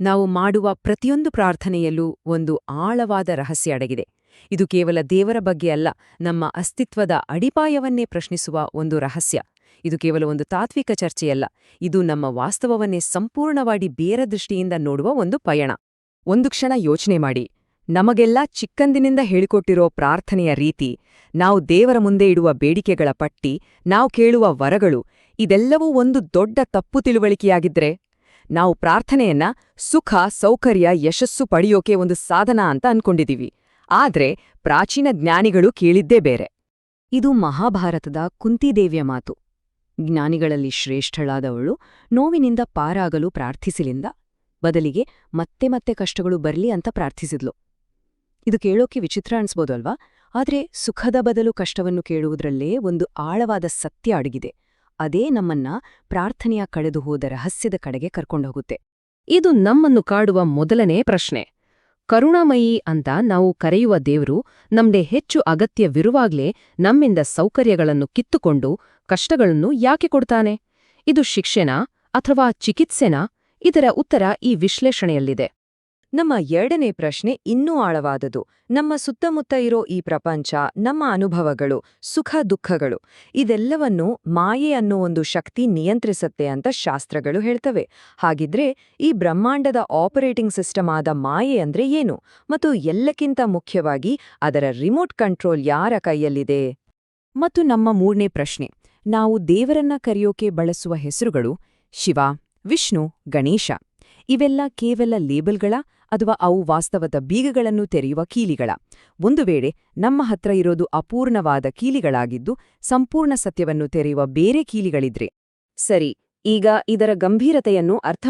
ನಾವು ಮಾಡುವ ಪ್ರತಿಯೊಂದು ಪ್ರಾರ್ಥನೆಯಲ್ಲೂ ಒಂದು ಆಳವಾದ ರಹಸ್ಯ ಅಡಗಿದೆ. ಇದು ಕೇವಲ ದೇವರ ಬಗ್ಗೆ ಅಲ್ಲ, ನಮ್ಮ ಅಸ್ತಿತ್ವದ ಅಡಿಪಾಯವನ್ನೇ ಪ್ರಶ್ನಿಸುವ ಒಂದು ರಹಸ್ಯ. ಇದು ಕೇವಲ ಒಂದು ತಾತ್ವಿಕ ಚರ್ಚೆಯಲ್ಲ, ಇದು ನಮ್ಮ ವಾಸ್ತವವನ್ನೇ ಸಂಪೂರ್ಣವಾಗಿ ಬೇರೆ ದೃಷ್ಟಿಯಿಂದ ನೋಡುವ ಒಂದು ಪಯಣ. ಒಂದು ಕ್ಷಣ ಯೋಚನೆ ಮಾಡಿ, ನಮಗೆಲ್ಲ ಚಿಕ್ಕಂದಿನಿಂದ ಹೇಳಿಕೊಟ್ಟಿರೋ ಪ್ರಾರ್ಥನೆಯ ರೀತಿ, ನಾವು ದೇವರ ಮುಂದೆ ಇಡುವ ಬೇಡಿಕೆಗಳ ಪಟ್ಟಿ, ನಾವು ಕೇಳುವ ವರಗಳು, ಇದೆಲ್ಲವೂ ಒಂದು ದೊಡ್ಡ ತಪ್ಪು ತಿಳುವಳಿಕೆಯಾಗಿದ್ರೆ ನಾವು ಪ್ರಾರ್ಥನೆಯನ್ನ ಸುಖ, ಸೌಕರ್ಯ, ಯಶಸ್ಸು ಪಡೆಯೋಕೆ ಒಂದು ಸಾಧನ ಅಂತ ಅನ್ಕೊಂಡಿದೀವಿ. ಆದ್ರೆ ಪ್ರಾಚೀನ ಜ್ಞಾನಿಗಳು ಕೇಳಿದ್ದೇ ಬೇರೆ. ಇದು ಮಹಾಭಾರತದ ಕುಂತಿದೇವಿಯ ಮಾತು. ಜ್ಞಾನಿಗಳಲ್ಲಿ ಶ್ರೇಷ್ಠಳಾದವಳು ನೋವಿನಿಂದ ಪಾರಾಗಲು ಪ್ರಾರ್ಥಿಸಲಿಂದ ಬದಲಿಗೆ ಮತ್ತೆ ಮತ್ತೆ ಕಷ್ಟಗಳು ಬರಲಿ ಅಂತ ಪ್ರಾರ್ಥಿಸಿದ್ಲು. ಇದು ಕೇಳೋಕೆ ವಿಚಿತ್ರ ಅನ್ಸ್ಬೋದಲ್ವಾ ಆದ್ರೆ ಸುಖದ ಬದಲು ಕಷ್ಟವನ್ನು ಕೇಳುವುದರಲ್ಲೇ ಒಂದು ಆಳವಾದ ಸತ್ಯ ಅಡಗಿದೆ. ಅದೇ ನಮ್ಮನ್ನ ಪ್ರಾರ್ಥನೆಯ ಕಳೆದು ಹೋದ ರಹಸ್ಯದ ಕಡೆಗೆ ಕರ್ಕೊಂಡೋಗುತ್ತೆ ಇದು ನಮ್ಮನ್ನು ಕಾಡುವ ಮೊದಲನೇ ಪ್ರಶ್ನೆ. ಕರುಣಾಮಯಿ ಅಂತ ನಾವು ಕರೆಯುವ ದೇವರು ನಮ್ದೆ ಹೆಚ್ಚು ಅಗತ್ಯವಿರುವಾಗ್ಲೇ ನಮ್ಮಿಂದ ಸೌಕರ್ಯಗಳನ್ನು ಕಿತ್ತುಕೊಂಡು ಕಷ್ಟಗಳನ್ನು ಯಾಕೆ ಕೊಡ್ತಾನೆ? ಇದು ಶಿಕ್ಷೆನಾ ಅಥವಾ ಚಿಕಿತ್ಸೆನಾ? ಇದರ ಉತ್ತರ ಈ ವಿಶ್ಲೇಷಣೆಯಲ್ಲಿದೆ. ನಮ್ಮ ಎರಡನೇ ಪ್ರಶ್ನೆ ಇನ್ನೂ ಆಳವಾದದು. ನಮ್ಮ ಸುತ್ತಮುತ್ತ ಇರೋ ಈ ಪ್ರಪಂಚ, ನಮ್ಮ ಅನುಭವಗಳು, ಸುಖ, ದುಃಖಗಳು, ಇದೆಲ್ಲವನ್ನೂ ಮಾಯೆ ಅನ್ನೋ ಒಂದು ಶಕ್ತಿ ನಿಯಂತ್ರಿಸತ್ತೆ ಅಂತ ಶಾಸ್ತ್ರಗಳು ಹೇಳ್ತವೆ. ಹಾಗಿದ್ರೆ ಈ ಬ್ರಹ್ಮಾಂಡದ ಆಪರೇಟಿಂಗ್ ಸಿಸ್ಟಮ್ ಆದ ಮಾಯೆ ಅಂದ್ರೆ ಏನು? ಮತ್ತು ಎಲ್ಲಕ್ಕಿಂತ ಮುಖ್ಯವಾಗಿ ಅದರ ರಿಮೋಟ್ ಕಂಟ್ರೋಲ್ ಯಾರ ಕೈಯಲ್ಲಿದೆ? ಮತ್ತು ನಮ್ಮ ಮೂರನೇ ಪ್ರಶ್ನೆ, ನಾವು ದೇವರನ್ನ ಕರೆಯೋಕೆ ಬಳಸುವ ಹೆಸರುಗಳು ಶಿವ, ವಿಷ್ಣು, ಗಣೇಶ, ಇವೆಲ್ಲ ಕೇವಲ ಲೇಬಲ್ಗಳ ಅಥವಾ ಅವು ವಾಸ್ತವದ ಬೀಗಗಳನ್ನು ತೆರೆಯುವ ಕೀಲಿಗಳ. ಒಂದು ವೇಳೆ ನಮ್ಮ ಹತ್ರ ಇರೋದು ಅಪೂರ್ಣವಾದ ಕೀಲಿಗಳಾಗಿದ್ದು ಸಂಪೂರ್ಣ ಸತ್ಯವನ್ನು ತೆರೆಯುವ ಬೇರೆ ಕೀಲಿಗಳಿದ್ರೆ. ಸರಿ, ಈಗ ಇದರ ಗಂಭೀರತೆಯನ್ನು ಅರ್ಥ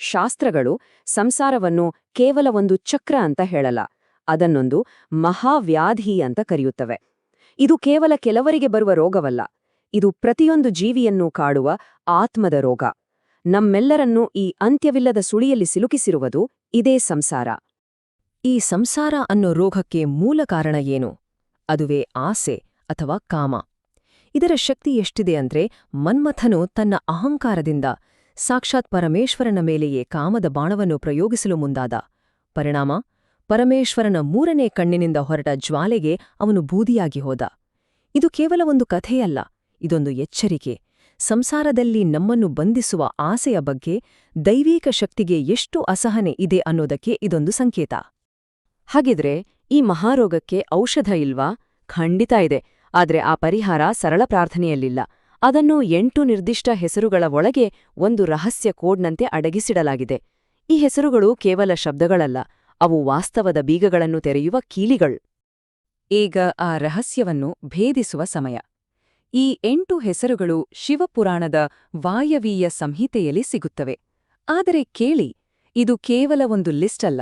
ಶಾಸ್ತ್ರಗಳು ಸಂಸಾರವನ್ನು ಕೇವಲ ಒಂದು ಚಕ್ರ ಅಂತ ಹೇಳಲ್ಲ, ಅದನ್ನೊಂದು ಮಹಾವ್ಯಾಧಿ ಅಂತ ಕರೆಯುತ್ತವೆ. ಇದು ಕೇವಲ ಕೆಲವರಿಗೆ ಬರುವ ರೋಗವಲ್ಲ, ಇದು ಪ್ರತಿಯೊಂದು ಜೀವಿಯನ್ನೂ ಕಾಡುವ ಆತ್ಮದ ರೋಗ. ನಮ್ಮೆಲ್ಲರನ್ನೂ ಈ ಅಂತ್ಯವಿಲ್ಲದ ಸುಳಿಯಲ್ಲಿ ಸಿಲುಕಿಸಿರುವುದು ಇದೇ ಸಂಸಾರ. ಈ ಸಂಸಾರ ಅನ್ನೋ ರೋಗಕ್ಕೆ ಮೂಲ ಕಾರಣ ಏನು? ಅದುವೇ ಆಸೆ ಅಥವಾ ಕಾಮ. ಇದರ ಶಕ್ತಿ ಎಷ್ಟಿದೆ ಅಂದ್ರೆ ಮನ್ಮಥನು ತನ್ನ ಅಹಂಕಾರದಿಂದ ಸಾಕ್ಷಾತ್ ಪರಮೇಶ್ವರನ ಮೇಲೆಯೇ ಕಾಮದ ಬಾಣವನ್ನು ಪ್ರಯೋಗಿಸಲು ಮುಂದಾದ. ಪರಿಣಾಮ? ಪರಮೇಶ್ವರನ ಮೂರನೇ ಕಣ್ಣಿನಿಂದ ಹೊರಟ ಜ್ವಾಲೆಗೆ ಅವನು ಬೂದಿಯಾಗಿ ಹೋದ. ಇದು ಕೇವಲ ಒಂದು ಕಥೆಯಲ್ಲ, ಇದೊಂದು ಎಚ್ಚರಿಕೆ. ಸಂಸಾರದಲ್ಲಿ ನಮ್ಮನ್ನು ಬಂಧಿಸುವ ಆಸೆಯ ಬಗ್ಗೆ ದೈವಿಕ ಶಕ್ತಿಗೆ ಎಷ್ಟು ಅಸಹನೆ ಇದೆ ಅನ್ನೋದಕ್ಕೆ ಇದೊಂದು ಸಂಕೇತ. ಹಾಗಿದ್ರೆ ಈ ಮಹಾರೋಗಕ್ಕೆ ಔಷಧ ಇಲ್ವಾ? ಖಂಡಿತ ಇದೆ. ಆದ್ರೆ ಆ ಪರಿಹಾರ ಸರಳ ಪ್ರಾರ್ಥನೆಯಲ್ಲಿಲ್ಲ. ಅದನ್ನು ಎಂಟು ನಿರ್ದಿಷ್ಟ ಹೆಸರುಗಳ ಒಳಗೆ ಒಂದು ರಹಸ್ಯ ಕೋಡ್ನಂತೆ ಅಡಗಿಸಿಡಲಾಗಿದೆ. ಈ ಹೆಸರುಗಳು ಕೇವಲ ಶಬ್ದಗಳಲ್ಲ, ಅವು ವಾಸ್ತವದ ಬೀಗಗಳನ್ನು ತೆರೆಯುವ ಕೀಲಿಗಳು. ಈಗ ಆ ರಹಸ್ಯವನ್ನು ಭೇದಿಸುವ ಸಮಯ. ಈ ಎಂಟು ಹೆಸರುಗಳು ಶಿವಪುರಾಣದ ವಾಯವೀಯ ಸಂಹಿತೆಯಲ್ಲಿ ಸಿಗುತ್ತವೆ. ಆದರೆ ಕೇಳಿ, ಇದು ಕೇವಲ ಒಂದು ಲಿಸ್ಟ್ ಅಲ್ಲ.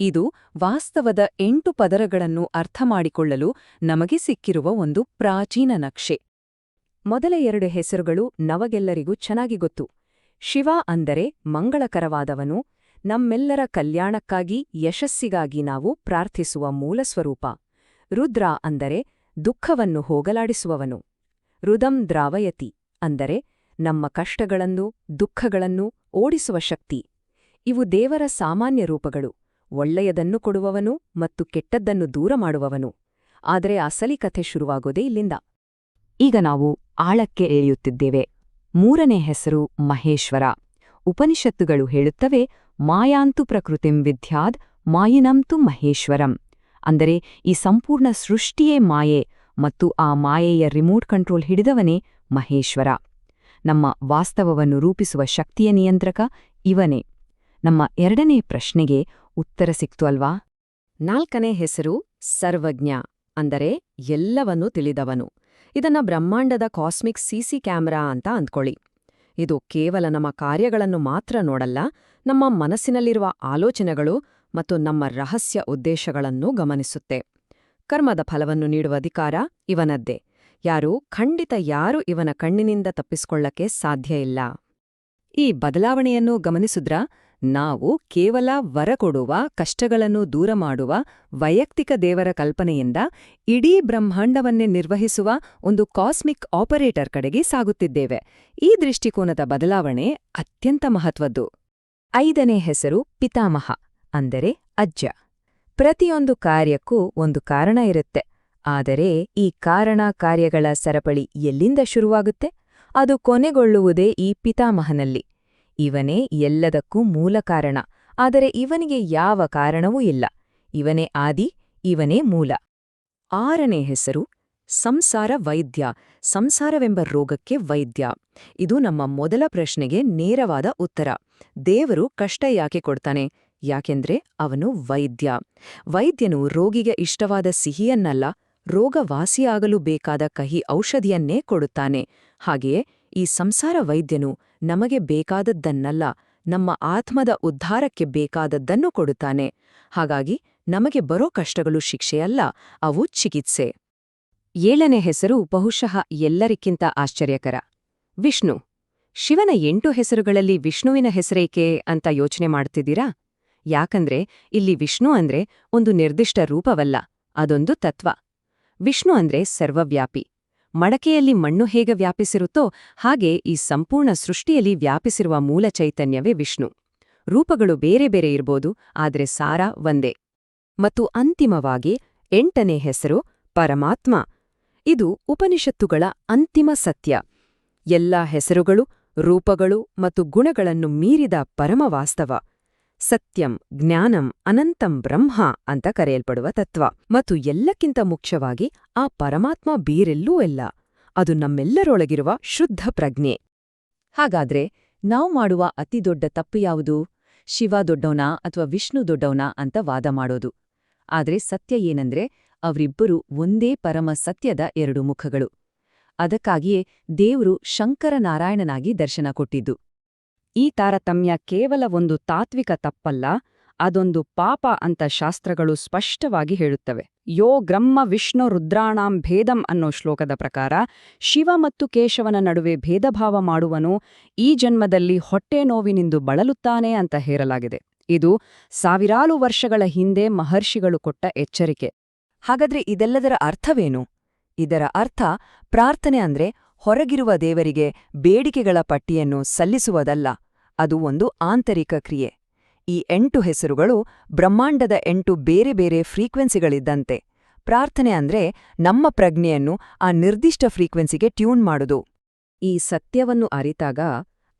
ಇದು ವಾಸ್ತವದ ಎಂಟು ಪದರಗಳನ್ನು ಅರ್ಥಮಾಡಿಕೊಳ್ಳಲು ನಮಗೆ ಸಿಕ್ಕಿರುವ ಒಂದು ಪ್ರಾಚೀನ ನಕ್ಷೆ. ಮೊದಲ ಎರಡು ಹೆಸರುಗಳು ನವಗೆಲ್ಲರಿಗೂ ಚೆನ್ನಾಗಿ ಗೊತ್ತು. ಶಿವ ಅಂದರೆ ಮಂಗಳಕರವಾದವನು, ನಮ್ಮೆಲ್ಲರ ಕಲ್ಯಾಣಕ್ಕಾಗಿ, ಯಶಸ್ಸಿಗಾಗಿ ನಾವು ಪ್ರಾರ್ಥಿಸುವ ಮೂಲಸ್ವರೂಪ. ರುದ್ರ ಅಂದರೆ ದುಃಖವನ್ನು ಹೋಗಲಾಡಿಸುವವನು. ರುದಂ ದ್ರಾವಯತಿ, ಅಂದರೆ ನಮ್ಮ ಕಷ್ಟಗಳನ್ನು ದುಃಖಗಳನ್ನು ಓಡಿಸುವ ಶಕ್ತಿ. ಇವು ದೇವರ ಸಾಮಾನ್ಯ ರೂಪಗಳು. ಒಳ್ಳೆಯದನ್ನು ಕೊಡುವವನು ಮತ್ತು ಕೆಟ್ಟದ್ದನ್ನು ದೂರ ಮಾಡುವವನು. ಆದರೆ ಅಸಲಿ ಕಥೆ ಶುರುವಾಗೋದೇ ಇಲ್ಲಿಂದ. ಈಗ ನಾವು ಆಳಕ್ಕೆ ಎಳೆಯುತ್ತಿದ್ದೇವೆ. ಮೂರನೇ ಹೆಸರು ಮಹೇಶ್ವರ. ಉಪನಿಷತ್ತುಗಳು ಹೇಳುತ್ತವೆ, ಮಾಯಾಂತು ಪ್ರಕೃತಿಂ ವಿದ್ಯಾದ್ ಮಾಯಿನಂತು ಮಹೇಶ್ವರಂ. ಅಂದರೆ ಈ ಸಂಪೂರ್ಣ ಸೃಷ್ಟಿಯೇ ಮಾಯೆ ಮತ್ತು ಆ ಮಾಯೆಯ ರಿಮೋಟ್ ಕಂಟ್ರೋಲ್ ಹಿಡಿದವನೇ ಮಹೇಶ್ವರ. ನಮ್ಮ ವಾಸ್ತವವನ್ನು ರೂಪಿಸುವ ಶಕ್ತಿಯ ನಿಯಂತ್ರಕ ಇವನೇ. ನಮ್ಮ ಎರಡನೇ ಪ್ರಶ್ನೆಗೆ ಉತ್ತರ ಸಿಕ್ತು ಅಲ್ವಾ? ನಾಲ್ಕನೇ ಹೆಸರು ಸರ್ವಜ್ಞ, ಅಂದರೆ ಎಲ್ಲವನ್ನೂ ತಿಳಿದವನು. ಇದನ್ನ ಬ್ರಹ್ಮಾಂಡದ ಕಾಸ್ಮಿಕ್ ಸಿಸಿ ಕ್ಯಾಮೆರಾ ಅಂತ ಅಂದ್ಕೊಳ್ಳಿ. ಇದು ಕೇವಲ ನಮ್ಮ ಕಾರ್ಯಗಳನ್ನು ಮಾತ್ರ ನೋಡಲ್ಲ, ನಮ್ಮ ಮನಸ್ಸಿನಲ್ಲಿರುವ ಆಲೋಚನೆಗಳು ಮತ್ತು ನಮ್ಮ ರಹಸ್ಯ ಉದ್ದೇಶಗಳನ್ನೂ ಗಮನಿಸುತ್ತೆ. ಕರ್ಮದ ಫಲವನ್ನು ನೀಡುವ ಅಧಿಕಾರ ಇವನದ್ದೇ. ಯಾರು, ಖಂಡಿತ ಯಾರು ಇವನ ಕಣ್ಣಿನಿಂದ ತಪ್ಪಿಸಿಕೊಳ್ಳಕ್ಕೆ ಸಾಧ್ಯ ಇಲ್ಲ. ಈ ಬದಲಾವಣೆಯನ್ನು ಗಮನಿಸಿದ್ರ, ನಾವು ಕೇವಲ ವರ ಕೊಡುವ, ಕಷ್ಟಗಳನ್ನು ದೂರ ಮಾಡುವ, ವೈಯಕ್ತಿಕ ದೇವರ ಕಲ್ಪನೆಯಿಂದ ಇಡೀ ಬ್ರಹ್ಮಾಂಡವನ್ನೇ ನಿರ್ವಹಿಸುವ ಒಂದು ಕಾಸ್ಮಿಕ್ ಆಪರೇಟರ್ ಕಡೆಗೆ ಸಾಗುತ್ತಿದ್ದೇವೆ. ಈ ದೃಷ್ಟಿಕೋನದ ಬದಲಾವಣೆ ಅತ್ಯಂತ ಮಹತ್ವದ್ದು. ಐದನೇ ಹೆಸರು ಪಿತಾಮಹ, ಅಂದರೆ ಅಜ್ಜ. ಪ್ರತಿಯೊಂದು ಕಾರ್ಯಕ್ಕೂ ಒಂದು ಕಾರಣ ಇರುತ್ತೆ. ಆದರೆ ಈ ಕಾರಣ ಕಾರ್ಯಗಳ ಸರಪಳಿ ಎಲ್ಲಿಂದ ಶುರುವಾಗುತ್ತೆ? ಅದು ಕೊನೆಗೊಳ್ಳುವುದೇ ಈ ಪಿತಾಮಹನಲ್ಲಿ. ಇವನೇ ಎಲ್ಲದಕ್ಕೂ ಮೂಲ ಕಾರಣ. ಆದರೆ ಇವನಿಗೆ ಯಾವ ಕಾರಣವೂ ಇಲ್ಲ. ಇವನೇ ಆದಿ, ಇವನೇ ಮೂಲ. ಆರನೇ ಹೆಸರು, ಸಂಸಾರ ವೈದ್ಯ. ಸಂಸಾರವೆಂಬ ರೋಗಕ್ಕೆ ವೈದ್ಯ. ಇದು ನಮ್ಮ ಮೊದಲ ಪ್ರಶ್ನೆಗೆ ನೇರವಾದ ಉತ್ತರ. ದೇವರು ಕಷ್ಟ ಯಾಕೆ ಕೊಡ್ತಾನೆ? ಯಾಕೆಂದ್ರೆ ಅವನು ವೈದ್ಯ. ವೈದ್ಯನು ರೋಗಿಗೆ ಇಷ್ಟವಾದ ಸಿಹಿಯನ್ನಲ್ಲ, ರೋಗವಾಸಿಯಾಗಲು ಬೇಕಾದ ಕಹಿ ಔಷಧಿಯನ್ನೇ ಕೊಡುತ್ತಾನೆ. ಹಾಗೆಯೇ ಈ ಸಂಸಾರ ವೈದ್ಯನು ನಮಗೆ ಬೇಕಾದದ್ದನ್ನಲ್ಲ, ನಮ್ಮ ಆತ್ಮದ ಉದ್ಧಾರಕ್ಕೆ ಬೇಕಾದದ್ದನ್ನು ಕೊಡುತ್ತಾನೆ. ಹಾಗಾಗಿ ನಮಗೆ ಬರೋ ಕಷ್ಟಗಳು ಶಿಕ್ಷೆಯಲ್ಲ, ಅವು ಚಿಕಿತ್ಸೆ. ಏಳನೇ ಹೆಸರು ಬಹುಶಃ ಎಲ್ಲರಿಕ್ಕಿಂತ ಆಶ್ಚರ್ಯಕರ. ವಿಷ್ಣು. ಶಿವನ ಎಂಟು ಹೆಸರುಗಳಲ್ಲಿ ವಿಷ್ಣುವಿನ ಹೆಸರೇಕೆ ಅಂತ ಯೋಚನೆ ಮಾಡ್ತಿದ್ದೀರಾ? ಯಾಕಂದ್ರೆ ಇಲ್ಲಿ ವಿಷ್ಣು ಅಂದ್ರೆ ಒಂದು ನಿರ್ದಿಷ್ಟ ರೂಪವಲ್ಲ, ಅದೊಂದು ತತ್ವ. ವಿಷ್ಣು ಅಂದ್ರೆ ಸರ್ವವ್ಯಾಪಿ. ಮಡಕೆಯಲ್ಲಿ ಮಣ್ಣು ಹೇಗೆ ವ್ಯಾಪಿಸಿರುತ್ತೋ ಹಾಗೆ ಈ ಸಂಪೂರ್ಣ ಸೃಷ್ಟಿಯಲ್ಲಿ ವ್ಯಾಪಿಸಿರುವ ಮೂಲ ಚೈತನ್ಯವೇ ವಿಷ್ಣು. ರೂಪಗಳು ಬೇರೆ ಬೇರೆ ಇರ್ಬೋದು, ಆದರೆ ಸಾರ ಒಂದೇ. ಮತ್ತು ಅಂತಿಮವಾಗಿ ಎಂಟನೇ ಹೆಸರು ಪರಮಾತ್ಮ. ಇದು ಉಪನಿಷತ್ತುಗಳ ಅಂತಿಮ ಸತ್ಯ. ಎಲ್ಲಾ ಹೆಸರುಗಳು, ರೂಪಗಳು ಮತ್ತು ಗುಣಗಳನ್ನು ಮೀರಿದ ಪರಮವಾಸ್ತವ. ಸತ್ಯಂ, ಜ್ಞಾನಂ, ಅನಂತಂ ಬ್ರಹ್ಮ ಅಂತ ಕರೆಯಲ್ಪಡುವ ತತ್ವ. ಮತ್ತು ಎಲ್ಲಕ್ಕಿಂತ ಮುಖ್ಯವಾಗಿ ಆ ಪರಮಾತ್ಮ ಬೇರೆಲ್ಲೂ ಎಲ್ಲ ಅದು ನಮ್ಮೆಲ್ಲರೊಳಗಿರುವ ಶುದ್ಧ ಪ್ರಜ್ಞೆ. ಹಾಗಾದ್ರೆ ನಾವು ಮಾಡುವ ಅತಿದೊಡ್ಡ ತಪ್ಪು ಯಾವುದು? ಶಿವ ದೊಡ್ಡವನಾ ಅಥವಾ ವಿಷ್ಣು ದೊಡ್ಡವನಾ ಅಂತ ವಾದ ಮಾಡೋದು. ಆದ್ರೆ ಸತ್ಯ ಏನಂದ್ರೆ ಅವರಿಬ್ಬರು ಒಂದೇ ಪರಮ ಸತ್ಯದ ಎರಡು ಮುಖಗಳು. ಅದಕ್ಕಾಗಿಯೇ ದೇವರು ಶಂಕರನಾರಾಯಣನಾಗಿ ದರ್ಶನ ಕೊಟ್ಟಿದ್ದು. ಈ ತಾರತಮ್ಯ ಕೇವಲ ಒಂದು ತಾತ್ವಿಕ ತಪ್ಪಲ್ಲ, ಅದೊಂದು ಪಾಪ ಅಂತ ಶಾಸ್ತ್ರಗಳು ಸ್ಪಷ್ಟವಾಗಿ ಹೇಳುತ್ತವೆ. ಯೋ ಗ್ರಮ್ಮ ವಿಷ್ಣು ರುದ್ರಾಣಾಂ ಭೇದಂ ಅನ್ನೋ ಶ್ಲೋಕದ ಪ್ರಕಾರ, ಶಿವ ಮತ್ತು ಕೇಶವನ ನಡುವೆ ಭೇದಭಾವ ಮಾಡುವನು ಈ ಜನ್ಮದಲ್ಲಿ ಹೊಟ್ಟೆ ನೋವಿನಿಂದು ಬಳಲುತ್ತಾನೆ ಅಂತ ಹೇರಲಾಗಿದೆ. ಇದು ಸಾವಿರಾರು ವರ್ಷಗಳ ಹಿಂದೆ ಮಹರ್ಷಿಗಳು ಕೊಟ್ಟ ಎಚ್ಚರಿಕೆ. ಹಾಗಾದ್ರೆ ಇದೆಲ್ಲದರ ಅರ್ಥವೇನು? ಇದರ ಅರ್ಥ ಪ್ರಾರ್ಥನೆ ಅಂದ್ರೆ ಹೊರಗಿರುವ ದೇವರಿಗೆ ಬೇಡಿಕೆಗಳ ಪಟ್ಟಿಯನ್ನು ಸಲ್ಲಿಸುವುದಲ್ಲ. ಅದು ಒಂದು ಆಂತರಿಕ ಕ್ರಿಯೆ. ಈ ಎಂಟು ಹೆಸರುಗಳು ಬ್ರಹ್ಮಾಂಡದ ಎಂಟು ಬೇರೆ ಬೇರೆ ಫ್ರೀಕ್ವೆನ್ಸಿಗಳಿದ್ದಂತೆ. ಪ್ರಾರ್ಥನೆ ಅಂದ್ರೆ ನಮ್ಮ ಪ್ರಜ್ಞೆಯನ್ನು ಆ ನಿರ್ದಿಷ್ಟ ಫ್ರೀಕ್ವೆನ್ಸಿಗೆ ಟ್ಯೂನ್ ಮಾಡುದು. ಈ ಸತ್ಯವನ್ನು ಅರಿತಾಗ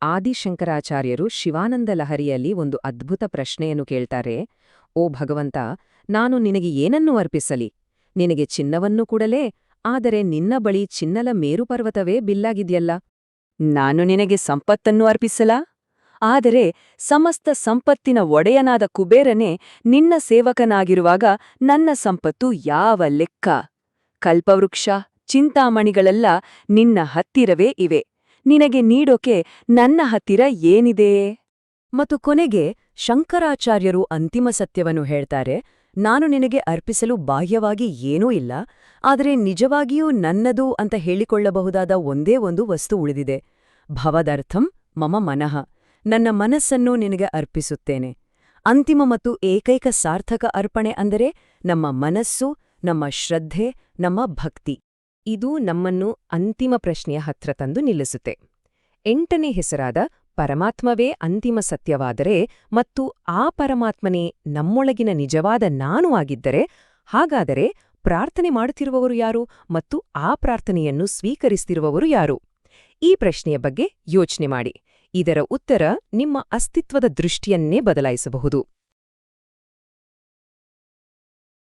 ಆದಿಶಂಕರಾಚಾರ್ಯರು ಶಿವಾನಂದ ಲಹರಿಯಲ್ಲಿ ಒಂದು ಅದ್ಭುತ ಪ್ರಶ್ನೆಯನ್ನು ಕೇಳ್ತಾರೆ, ಓ ಭಗವಂತ, ನಾನು ನಿನಗೆ ಏನನ್ನು ಅರ್ಪಿಸಲಿ? ನಿನಗೆ ಚಿನ್ನವನ್ನು ಕೂಡಲೇ? ಆದರೆ ನಿನ್ನ ಬಳಿ ಚಿನ್ನಲ ಮೇರುಪರ್ವತವೇ ಬಿಲ್ಲಾಗಿದೆಯಲ್ಲ. ನಾನು ನಿನಗೆ ಸಂಪತ್ತನ್ನು ಅರ್ಪಿಸಲಾ? ಆದರೆ ಸಮಸ್ತ ಸಂಪತ್ತಿನ ಒಡೆಯನಾದ ಕುಬೇರನೇ ನಿನ್ನ ಸೇವಕನಾಗಿರುವಾಗ ನನ್ನ ಸಂಪತ್ತು ಯಾವ ಲೆಕ್ಕ? ಕಲ್ಪವೃಕ್ಷ, ಚಿಂತಾಮಣಿಗಳೆಲ್ಲ ನಿನ್ನ ಹತ್ತಿರವೇ ಇವೆ. ನಿನಗೆ ನೀಡೋಕೆ ನನ್ನ ಹತ್ತಿರ ಏನಿದೆ? ಮತ್ತು ಕೊನೆಗೆ ಶಂಕರಾಚಾರ್ಯರು ಅಂತಿಮ ಸತ್ಯವನ್ನು ಹೇಳ್ತಾರೆ, ನಾನು ನಿನಗೆ ಅರ್ಪಿಸಲು ಬಾಹ್ಯವಾಗಿ ಏನೂ ಇಲ್ಲ, ಆದರೆ ನಿಜವಾಗಿಯೂ ನನ್ನದು ಅಂತ ಹೇಳಿಕೊಳ್ಳಬಹುದಾದ ಒಂದೇ ಒಂದು ವಸ್ತು ಉಳಿದಿದೆ. ಭವದರ್ಥಂ ಮಮ ಮನಃ. ನನ್ನ ಮನಸ್ಸನ್ನು ನಿನಗೆ ಅರ್ಪಿಸುತ್ತೇನೆ. ಅಂತಿಮ ಮತ್ತು ಏಕೈಕ ಸಾರ್ಥಕ ಅರ್ಪಣೆ ಅಂದರೆ ನಮ್ಮ ಮನಸ್ಸು, ನಮ್ಮ ಶ್ರದ್ಧೆ, ನಮ್ಮ ಭಕ್ತಿ. ಇದು ನಮ್ಮನ್ನು ಅಂತಿಮ ಪ್ರಶ್ನೆಯ ಹತ್ರ ತಂದು ನಿಲ್ಲಿಸುತ್ತೆ. ಎಂಟನೇ ಹೆಸರಾದ ಪರಮಾತ್ಮವೇ ಅಂತಿಮ ಸತ್ಯವಾದರೆ ಮತ್ತು ಆ ಪರಮಾತ್ಮನೇ ನಮ್ಮೊಳಗಿನ ನಿಜವಾದ ನಾನು ಆಗಿದ್ದರೆ, ಹಾಗಾದರೆ ಪ್ರಾರ್ಥನೆ ಮಾಡುತ್ತಿರುವವರು ಯಾರು ಮತ್ತು ಆ ಪ್ರಾರ್ಥನೆಯನ್ನು ಸ್ವೀಕರಿಸ್ತಿರುವವರು ಯಾರು? ಈ ಪ್ರಶ್ನೆಯ ಬಗ್ಗೆ ಯೋಚನೆ ಮಾಡಿ. ಇದರ ಉತ್ತರ ನಿಮ್ಮ ಅಸ್ತಿತ್ವದ ದೃಷ್ಟಿಯನ್ನೇ ಬದಲಾಯಿಸಬಹುದು.